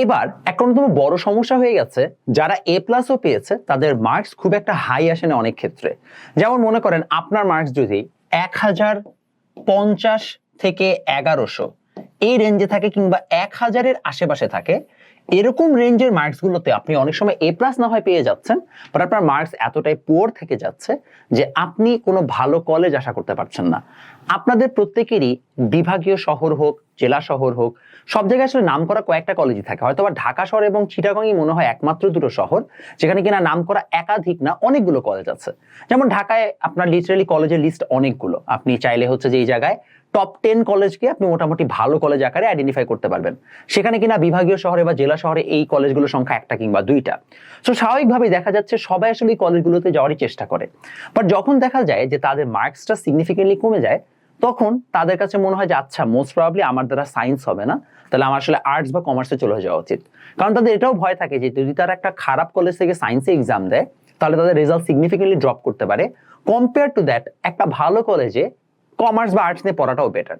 এবার এক অন্যতম বড় সমস্যা হয়ে গেছে, যারা এ প্লাসও পেয়েছে, তাদের মার্কস খুব একটা হাই আসে না অনেক ক্ষেত্রে। যেমন মনে করেন, আপনার মার্কস যদি এক হাজার পঞ্চাশ থেকে এগারোশো, এই রেঞ্জে থাকে কিংবা এক হাজারের আশেপাশে থাকে এরকম রেঞ্জের মার্কসগুলোতে আপনি অনেক সময় এ প্লাস না হয় পেয়ে যাচ্ছেন বাট আপনার মার্কস এতটাই পোর থেকে যাচ্ছে যে আপনি কোনো ভালো কলেজ আশা করতে পারছেন না। আপনাদের প্রত্যেকেরই বিভাগীয় শহর হোক, জেলা শহর হোক, সব জায়গায় আসলে নাম করা কয়েকটা কলেজই থাকে। হয়তো বা ঢাকা শহর এবং চিটাগংই মনে হয় একমাত্র দুটো শহর, যেখানে কিনা নাম করা একাধিক না অনেকগুলো কলেজ আছে। যেমন ঢাকায় আপনার লিটারালি কলেজের লিস্ট অনেকগুলো। আপনি চাইলে হচ্ছে যে এই জায়গায় টপ টেন কলেজকে আপনি মোটামুটি ভালো কলেজ আকারে আইডেন্টিফাই করতে পারবেন। সেখানে কিনা বিভাগীয় শহরে বা জেলা শহরে এই কলেজগুলোর সংখ্যা একটা কিংবা দুইটা। তো স্বাভাবিকভাবেই দেখা যাচ্ছে সবাই আসলে এই কলেজগুলোতে যাওয়ারই চেষ্টা করে। বাট যখন দেখা যায় যে তাদের মার্কসটা সিগনিফিকেন্টলি কমে যায়, তখন তাদের কাছে মনে হয় যে আচ্ছা মোস্ট প্রবাবলি আমার দ্বারা সায়েন্স হবে না। তাহলে আমার আসলে আর্টস বা কমার্সে চলে যাওয়া উচিত। কারণ তাদের এটাও ভয় থাকে যে, যদি তারা একটা খারাপ কলেজ থেকে সায়েন্সে এক্সাম দেয়, তাহলে তাদের রেজাল্ট সিগনিফিকেন্টলি ড্রপ করতে পারে। কম্পেয়ার টু দ্যাট একটা ভালো কলেজে কমার্স বা আর্টস নিয়ে পড়াটাও বেটার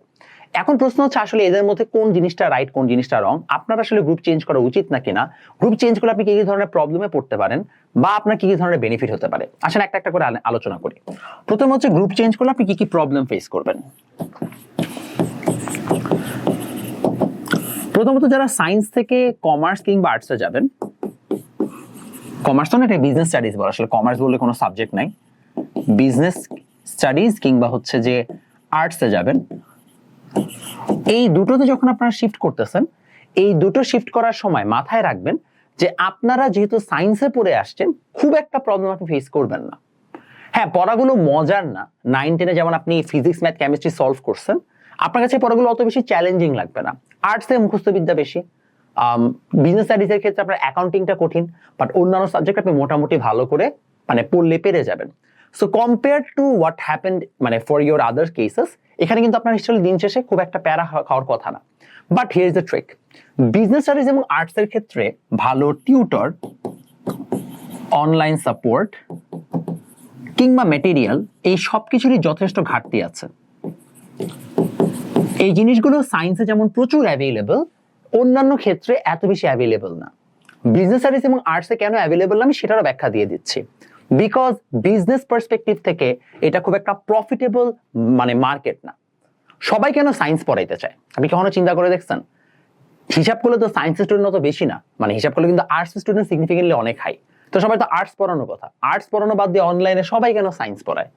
এখন প্রশ্ন হচ্ছে আসলে এদের মধ্যে কোন জিনিসটা রাইট কোন জিনিসটা রং আপনার আসলে গ্রুপ চেঞ্জ করা উচিত না গ্রুপ চেঞ্জ করলে আপনি কি কি ধরনের প্রবলেমে পড়তে পারেন? বা আপনার কি কি ধরনের বেনিফিট হতে পারে? আসেন একটা একটা করে আলোচনা করি। প্রথম হচ্ছে গ্রুপ চেঞ্জ করলে আপনি কি কি প্রবলেম ফেস করবেন? প্রথমত যারা সায়েন্স থেকে কমার্স কিংবা আর্টসে যাবেন কমার্স তো না বিজনেস স্টাডিজ বলে। আসলে কমার্স বললে কোনো সাবজেক্ট নাই। বিজনেস স্টাডিজ কিংবা হচ্ছে যে আর্টসে যাবেন, এই দুটোতে যখন আপনারা শিফট করতেছেন, এই দুটো শিফট করার সময় মাথায় রাখবেন যে আপনারা যেহেতু সায়েন্সে পড়ে আসছেন, খুব একটা প্রবলেম আপনি ফেস করবেন না। হ্যাঁ পড়াগুলো মজার না। নাইন টেনে যেমন আপনি ফিজিক্স ম্যাথ কেমিস্ট্রি সলভ করছেন, আপনার কাছে পড়াগুলো অত বেশি চ্যালেঞ্জিং লাগবে না। আর্টসে মুখস্থ বিদ্যা বেশি। বিজনেস স্টাডিজের ক্ষেত্রে আপনার অ্যাকাউন্টিংটা কঠিন বাট অন্যান্য সাবজেক্ট আপনি মোটামুটি ভালো করে মানে পড়লে পেরে যাবেন। So compare to what happened মানে ফর ইউর আদার কেসেস এখানে কিন্তু আপনার হিস্ট্রি দিন শেষে খুব একটা প্যারা খাওয়ার কথা না। But here is the trick business studies এবং আর্টসের ক্ষেত্রে ভালো টিউটর অনলাইন সাপোর্ট কিংবা মেটেরিয়াল এই সব কিছুরই যথেষ্ট ঘাটতি আছে। এই জিনিসগুলো সায়েন্সে যেমন প্রচুর অ্যাভেলেবল অন্যান্য ক্ষেত্রে এত বেশি অ্যাভেলেবল না। বিজনেস স্টাডিজ এবং আর্টসে কেন অ্যাভেলেবল আমি সেটারও ব্যাখ্যা দিয়ে দিচ্ছি। বিকজ বিজনেস পার্সপেক্টিভ থেকে এটা খুব একটা প্রফিটেবল মানে মার্কেট না। সবাই কেন সায়েন্স পড়াইতে চায়? আপনি কখনো চিন্তা করে দেখছেন? হিসাব করলে তো সায়েন্স স্টুডেন্ট অত বেশি না। মানে হিসাব করলে কিন্তু আর্টস স্টুডেন্ট সিগনিফিকেন্টলি অনেক হাই তো সবাই তো আর্টস পড়ানোর কথা। আর্টস পড়ানো বাদ দিয়ে অনলাইনে সবাই কেন সায়েন্স পড়ায়?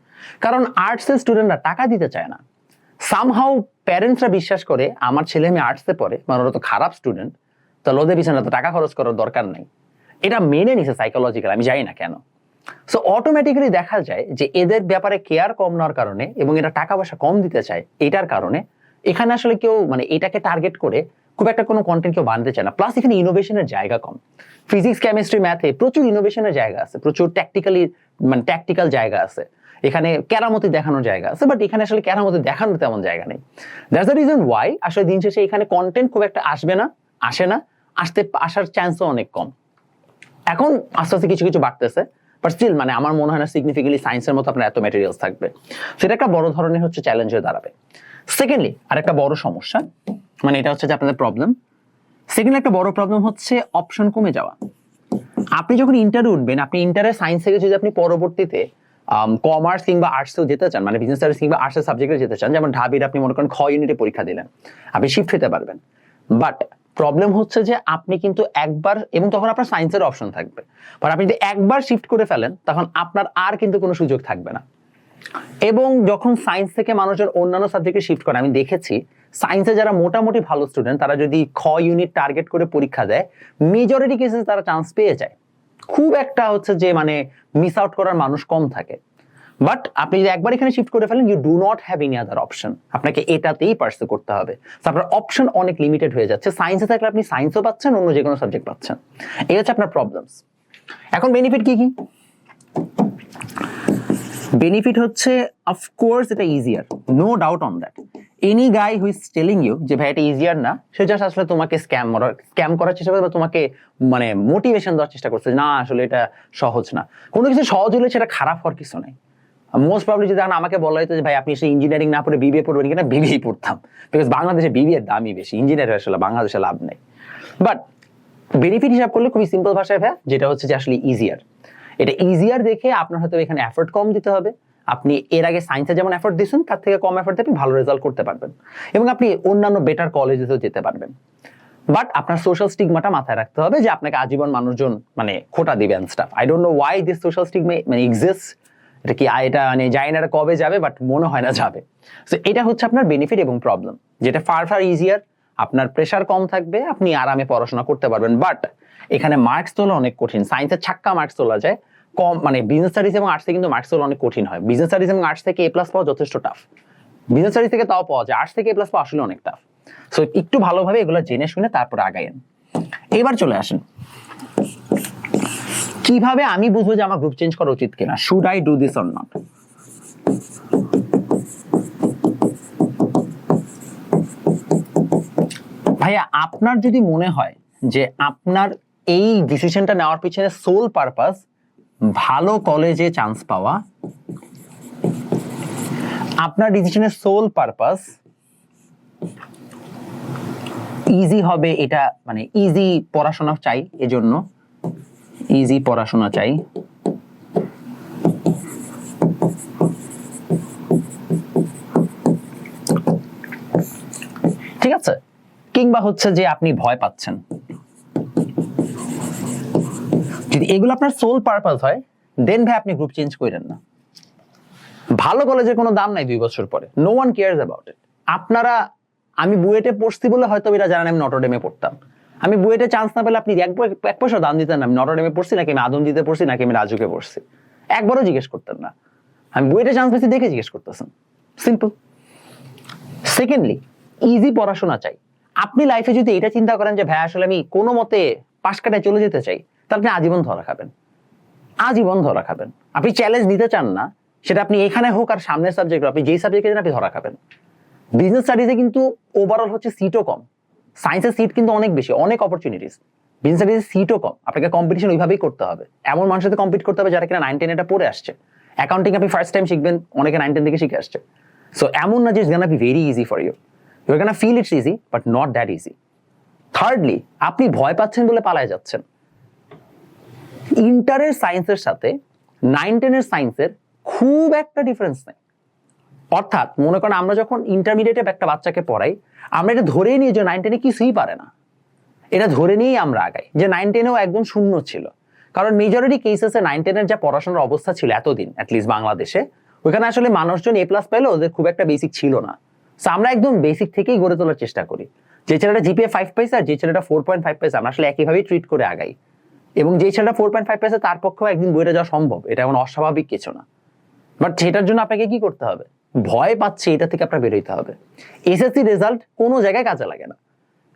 কারণ আর্টসের স্টুডেন্টরা টাকা দিতে চায় না। সামহাউ প্যারেন্টসরা বিশ্বাস করে, আমার ছেলে মেয়ে আর্টসে পড়ে মানে ওরা তো খারাপ স্টুডেন্ট তাহলে ওদের পিছনে তো টাকা খরচ করার দরকার নেই। এটা মেনে নিছে সাইকোলজিক্যাল আমি জানি না কেন। সো অটোমেটিক্যালি দেখা যায় যে এদের ব্যাপারে কেয়ার কম নেওয়ার কারণে এবং এটা টাকা পয়সা কম দিতে চায়, এটার কারণে এখানে আসলে কেউ মানে এটাকে টার্গেট করে খুব একটা কোনো কন্টেন্ট কেউ বানাতে চায় না। প্লাস এখানে ইনোভেশনের জায়গা কম। ফিজিক্স কেমিস্ট্রি ম্যাথে প্রচুর ইনোভেশনের জায়গা আছে, প্রচুর ট্যাকটিক্যালি মানে ট্যাকটিক্যাল জায়গা আছে। এখানে কেরামতি দেখানোর জায়গা আছে বাট এখানে আসলে কেরামতি দেখানোর তেমন জায়গা নেই। দ্যাটস দ্য রিজন ওয়াই আসলে দিন শেষে এখানে কন্টেন্ট খুব একটা আসবে না, আসে না, আসতে, আসার চান্সও অনেক কম। এখন আস্তে আস্তে কিছু কিছু বাড়তেছে। বাট স্টিল মানে আমার মনে হয় না সিগনিফিকেন্টলি সায়েন্সের মতো আপনার এত ম্যাটেরিয়ালস থাকবে। সেটা একটা বড় ধরনের হচ্ছে চ্যালেঞ্জ হয়ে দাঁড়াবে। সেকেন্ডলি আর একটা বড় সমস্যা মানে এটা হচ্ছে যে আপনাদের প্রবলেম সেকেন্ডলি একটা বড় প্রবলেম হচ্ছে অপশন কমে যাওয়া। আপনি যখন ইন্টারে উঠবেন, আপনি ইন্টারে সায়েন্স থেকে যদি আপনি পরবর্তীতে কমার্স কিংবা আর্টসেও যেতে চান মানে বিজনেস স্টাডিজ কিংবা আর্টসের সাবজেক্টে যেতে চান, যেমন ঢাবির আপনি মনে করেন খ ইউনিটে পরীক্ষা দিলেন, আপনি শিফট হতে পারবেন। বাট প্রবলেম হচ্ছে যে আপনি কিন্তু একবার, এবং তখন আপনার সায়েন্সের অপশন থাকবে। বাট আপনি যদি একবার শিফট করে ফেলেন, তখন আপনার আর কিন্তু কোনো সুযোগ থাকবে না। এবং যখন সায়েন্স থেকে মানুষজন অন্যান্য সাবজেক্টে শিফট করে, আমি দেখেছি সায়েন্সে যারা মোটামুটি ভালো স্টুডেন্ট তারা যদি খ ইউনিট টার্গেট করে পরীক্ষা দেয় মেজরিটি কেসে তারা চান্স পেয়ে যায়। খুব একটা হচ্ছে যে মানে মিস আউট করার মানুষ কম থাকে। বাট আপনি যদি একবার এখানে শিফট করে ফেলেন you do not have any other option আপনাকে এটাতেই পার্সু করতে হবে। So, আপনার অপশন অনেক লিমিটেড হয়ে যাচ্ছে। সায়েন্সে থাকলে আপনি সায়েন্সও পাচ্ছেন, অন্য যে কোনো সাবজেক্ট পাচ্ছেন। এই হচ্ছে আপনার প্রবলেমস এখন বেনিফিট কি কি? বেনিফিট হচ্ছে অফকোর্স এটা easier no doubt on that any guy who is telling you যে, ভাই, এটা ইজিয়ার না, সে জাস্ট আসলে তোমাকে স্ক্যাম স্ক্যাম করার চেষ্টা করবে বা তোমাকে মানে মোটিভেশন দেওয়ার চেষ্টা করছে না, আসলে এটা সহজ না। কোনো কিছু সহজ হলে সেটা খারাপ হওয়ার কিছু নাই। মোস্ট প্রবলি যদি আমাকে বলা হতো যে, ভাই, আপনি সে ইঞ্জিনিয়ারিং না পড়ে বিবিএ পড়বেন কিনা? বিবিএ পড়তাম। বিকজ বাংলাদেশে বিবিএর দামই বেশি। ইঞ্জিনিয়ার আসলে বাংলাদেশে লাভ নেই। বাট বেনিফিট হিসাব করলে খুবই সিম্পল ভাষায়, ভাইয়া, যেটা হচ্ছে যে আসলে ইজিয়ার এটা ইজিয়ার দেখে আপনার হয়তো এখানে এফোর্ট কম দিতে হবে। আপনি এর আগে সায়েন্সে যেমন এফোর্ট দিয়েছেন, তার থেকে কম এফোর্ট আপনি ভালো রেজাল্ট করতে পারবেন। এবং আপনি অন্যান্য বেটার কলেজেতেও যেতে পারবেন। বাট আপনার সোশ্যাল স্টিগমাটা মাথায় রাখতে হবে যে, আপনাকে আজীবন মানুষজন মানে খোটা দিবেন stuff I don't know why this social stigma মানে এক্সিস্ট এটা কি, এটা মানে জানি না কবে যাবে বাট মনে হয় না যাবে। সো এটা হচ্ছে আপনার বেনিফিট এবং প্রবলেম যেটা ফার ফার ইজিয়ার আপনার প্রেশার কম থাকবে, আপনি আরামে পড়াশোনা করতে পারবেন। বাট এখানে মার্কস তোলা অনেক কঠিন। সায়েন্সের ছাক্কা মার্কস তোলা যায়। কম মানে বিজনেস স্টাডিজ এবং আর্টসে কিন্তু মার্কস তোলা অনেক কঠিন হয়। বিজনেস স্টাডিজ এবং আর্টস থেকে এ প্লাস পাওয়া যথেষ্ট টাফ বিজনেস স্টাডিজ থেকে তাও পাওয়া যায়। আর্টস থেকে এ প্লাস পাওয়া আসলে অনেক টাফ সো একটু ভালোভাবে এগুলো জেনে শুনে তারপরে আগাইন এবার চলে আসেন। কীভাবে আমি বুঝব যে আমার গ্রুপ চেঞ্জ করা উচিত কিনা? Should I do this or not ভাইয়া আপনার যদি মনে হয় যে আপনার এই ডিসিশনটা নেওয়ার পিছনে সোল পারপাস ভালো কলেজে চান্স পাওয়া আপনার ডিসিশনের সোল পারপাস ইজি হবে এটা মানে ইজি পড়াশোনা চাই এজন্য। ইজি পড়াশোনা চাই। ঠিক আছে? কিংবা হচ্ছে যে আপনি ভয় পাচ্ছেন। যদি এগুলো আপনার সোল পারপাস হয় দেন ভাই আপনি গ্রুপ চেঞ্জ করেন না। ভালো কলেজের কোনো দাম নাই দুই বছর পরে। No one cares about it আপনারা, আমি বুয়েটে পড়ছি বলে হয়তো এরা জানেন আমি নটরডেমে পড়তাম। আমি বুয়েটে চান্স না পেলে আপনি এক এক পয়সা দাম দিতেন না। আমি নটরডেমে পড়ছি, নাকি আমি আদম দিতে পড়ছি, নাকি আমি রাজুকে পড়ছি। একবারও জিজ্ঞেস করতেন না। আমি বুয়েটে চান্স পেয়েছি দেখে জিজ্ঞেস করতেছেন। সিম্পল সেকেন্ডলি ইজি পড়াশোনা চাই। আপনি লাইফে যদি এটা চিন্তা করেন যে, ভাই, আসলে আমি কোনো মতে পাশ কাটায় চলে যেতে চাই, তাহলে আপনি আজীবন ধরা খাবেন। আজীবন ধরা খাবেন। আপনি চ্যালেঞ্জ নিতে চান না, সেটা আপনি এখানে হোক আর সামনের সাবজেক্ট আপনি যেই সাবজেক্টে আপনি ধরা খাবেন। বিজনেস স্টাডিজে কিন্তু ওভারঅল হচ্ছে সিটও কম। সায়েন্সের সিট কিন্তু অনেক বেশি, অনেক অপরচুনিটিস বিজনেস স্টাডিজে সিটও কম। আপনাকে কম্পিটিশন ওইভাবেই করতে হবে। এমন মানুষের সাথে কম্পিট করতে হবে যারা কিনা নাইন টেন এটা পড়ে আসছে। অ্যাকাউন্টিং আপনি ফার্স্ট টাইম শিখবেন, অনেকে নাইন টেন থেকে শিখে আসছে। সো এমন না যে it's gonna be very easy for you you are gonna feel it's easy but not that easy thirdly আপনি ভয় পাচ্ছেন বলে পালায় যাচ্ছেন। ইন্টারের সায়েন্সের সাথে নাইন টেনের সায়েন্সের খুব একটা ডিফারেন্স নেই। অর্থাৎ মনে করেন আমরা যখন ইন্টারমিডিয়েটে একটা বাচ্চাকে পড়াই, আমরা এটা ধরেই নিই যে নাইন টেনে কিছুই পারে না। এটা ধরে নিয়েই আমরা আগাই যে নাইন টেনেও একদম শূন্য ছিল। কারণ মেজরিটি কেসেসে নাইন টেনের যা পড়াশোনার অবস্থা ছিল এতদিন অ্যাটলিস্ট বাংলাদেশে, ওইখানে আসলে মানুষজন এ প্লাস পেলেও ওদের খুব একটা বেসিক ছিল না। So, আমরা একদম বেসিক থেকেই গড়ে তোলার চেষ্টা করি। যে ছেলেটা জিপিএ ফাইভ পাইছে আর যে ছেলেটা ফোর পয়েন্ট ফাইভ পাইছে, আমরা আসলে একইভাবেই ট্রিট করে আগাই। এবং যে ছেলেটা ফোর পয়েন্ট ফাইভ পাইছে, তার পক্ষেও একদিন বইটা যাওয়া সম্ভব। এটা এমন অস্বাভাবিক কিছু না। বাট সেটার জন্য আপনাকে কি করতে হবে? ভয় পাচ্ছে, এটা থেকে আপনার বেরোইতে হবে। এসএসসি রেজাল্ট কোনো জায়গায় কাজে লাগে না।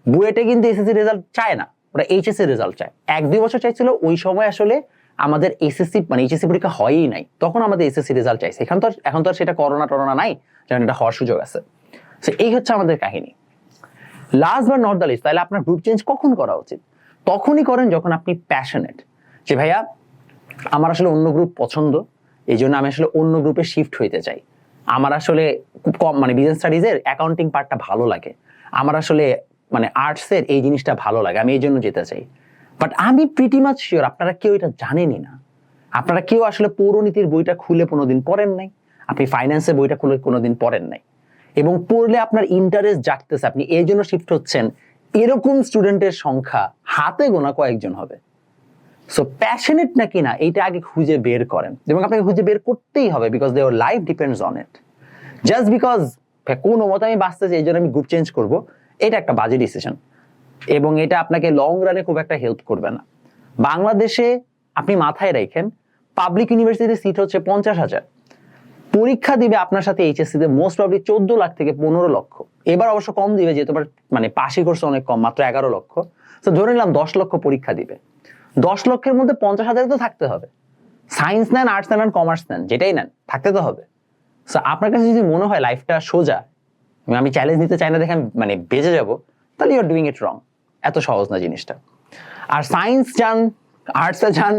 বুয়েটে কিন্তু এসএসসি রেজাল্ট চায় না ওরা এইচএসসি রেজাল্ট চায়। এক দুই বছর চাইছিল, ওই সময় আসলে আমাদের এসএসসি মানে এইচএসসি পরীক্ষা হয়ই নাই। তখন আমাদের এসএসসি রেজাল্ট চাইছে। এখন তো এখন তো আর সেটা করোনা টরোনা নাই, যেমন এটা হওয়ার সুযোগ আছে। So, এই হচ্ছে আমাদের কাহিনী। লাস্ট বা নট দ্য লিস্ট তাহলে আপনার গ্রুপ চেঞ্জ কখন করা উচিত? তখনই করেন যখন আপনি প্যাশনেট যে ভাইয়া, আমার আসলে অন্য গ্রুপ পছন্দ এই জন্য আমি আসলে অন্য গ্রুপে শিফট হইতে চাই। আমার আসলে খুব কম মানে বিজনেস স্টাডিজের অ্যাকাউন্টিং পার্টটা ভালো লাগে। আমার আসলে মানে আর্টসের এই জিনিসটা ভালো লাগে, আমি এই জন্য যেতে চাই। বাট আমি প্রিটি মাচ শিওর আপনারা কেউ এটা জানেনই না। আপনারা কেউ আসলে পৌরনীতির বইটা খুলে কোনোদিন পড়েন নাই। আপনি ফাইন্যান্সের বইটা খুলে কোনোদিন পড়েন নাই। এবং পড়লে আপনার ইন্টারেস্ট জাগতেছে, আপনি এই জন্য শিফট হচ্ছেন। এরকম স্টুডেন্টের সংখ্যা হাতে গোনা কয়েকজন হবে। সো প্যাশনেট না এইটা আগে খুঁজে বের করেন। এবং আপনাকে খুঁজে বের করতেই হবে বিকজ দেওয়ার life depends on it just because কোনো মতো আমি বাঁচতেছি এই জন্য আমি গ্রুপ চেঞ্জ করব, এটা একটা বাজে ডিসিশন এবং এটা আপনাকে লং রানে খুব একটা হেল্প করবে না। বাংলাদেশে আপনি মাথায় রাখেন পাবলিক ইউনিভার্সিটির সিট হচ্ছে পঞ্চাশ হাজার। পরীক্ষা দিবে আপনার সাথে এইচএসসি তে মোস্ট প্রবলি চোদ্দ লাখ থেকে পনেরো লক্ষ। এবার অবশ্য কম দিবে, যেহেতু মানে পাশে কোর্স অনেক কম, মাত্র এগারো লক্ষ। তো ধরে নিলাম দশ লক্ষ পরীক্ষা দিবে। দশ লক্ষের মধ্যে পঞ্চাশ হাজার তো থাকতে হবে। সায়েন্স নেন আর্টস নেন কমার্স নেন, যেটাই নেন, থাকতে তো হবে। সো আপনার কাছে যদি মনে হয় লাইফটা সোজা, আমি চ্যালেঞ্জ নিতে চাই না দেখে আমি মানে বেঁচে যাব, তাহলে ইউর ডুইং ইট রং এত সহজ না জিনিসটা। আর সায়েন্স যান আর্টসে যান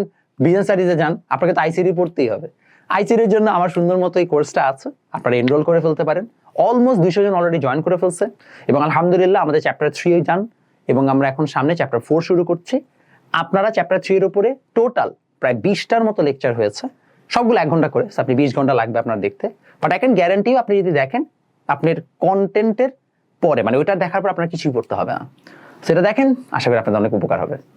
বিজনেস স্টাডিজে যান আপনাকে তো আইসিডি পড়তেই হবে। আইসিডির জন্য আমার সুন্দর মতো এই কোর্সটা আছে, আপনারা এনরোল করে ফেলতে পারেন। অলমোস্ট দুইশো জন অলরেডি জয়েন করে ফেলছে। এবং আলহামদুলিল্লাহ আমাদের চ্যাপ্টার থ্রিও যান, এবং আমরা এখন সামনে চ্যাপ্টার ফোর শুরু করছি। আপনারা চ্যাপ্টার থ্রি এর উপরে টোটাল প্রায় বিশটার মতো লেকচার হয়েছে। সবগুলো এক ঘণ্টা করে। আপনি বিশ ঘণ্টা লাগবে আপনার দেখতে। বাট আই ক্যান গ্যারান্টিও আপনি যদি দেখেন, আপনার কন্টেন্টের পরে মানে ওইটা দেখার পর আপনার কিছুই করতে হবে না। সেটা দেখেন, আশা করি আপনাদের অনেক উপকার হবে।